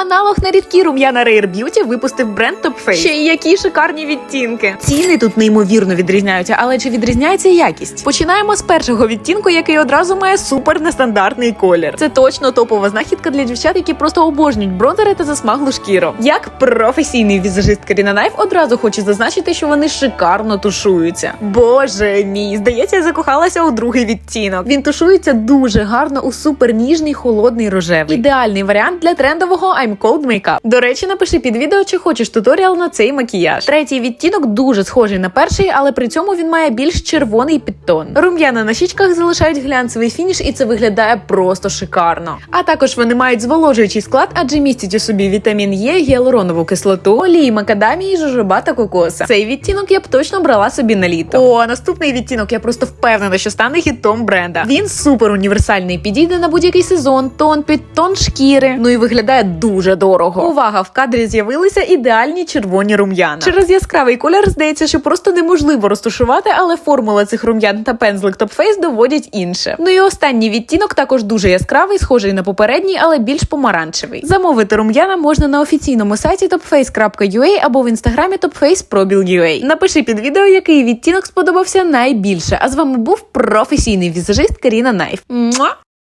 Аналог на рідкі рум'яна Rare Beauty випустив бренд Top Face. Ще й які шикарні відтінки. Ціни тут неймовірно відрізняються, але чи відрізняється якість? Починаємо з першого відтінку, який одразу має супер нестандартний колір. Це точно топова знахідка для дівчат, які просто обожнюють бронзери та засмаглу шкіру. Як професійний візажист Каріна Найф одразу хоче зазначити, що вони шикарно тушуються. Боже мій, здається, я закохалася у другий відтінок. Він тушується дуже гарно у суперніжний холодний рожевий. Ідеальний варіант для трендового I'm Cold Makeup. До речі, напиши під відео, чи хочеш туторіал на цей макіяж. Третій відтінок дуже схожий на перший, але при цьому він має більш червоний підтон. Рум'яна на щічках залишають глянцевий фініш, і це виглядає просто шикарно. А також вони мають зволожуючий склад, адже містять у собі вітамін Е, гіалуронову кислоту, олії макадамії, жожоба та кокоса. Цей відтінок я б точно брала собі на літо. О, наступний відтінок я просто впевнена, що стане хітом бренда. Він супер універсальний, підійде на будь-який сезон, тон під тон шкіри. Ну і виглядає дуже дорого. Увага! В кадрі з'явилися ідеальні червоні рум'яна. Через яскравий колір здається, що просто неможливо розташувати, але формула цих рум'ян та пензлик Face доводять інше. Ну і останній відтінок також дуже яскравий, схожий на попередній, але більш помаранчевий. Замовити рум'яна можна на офіційному сайті topface.ua або в інстаграмі topface.probil.ua. Напиши під відео, який відтінок сподобався найбільше. А з вами був професійний візажист Каріна Найф. Муа!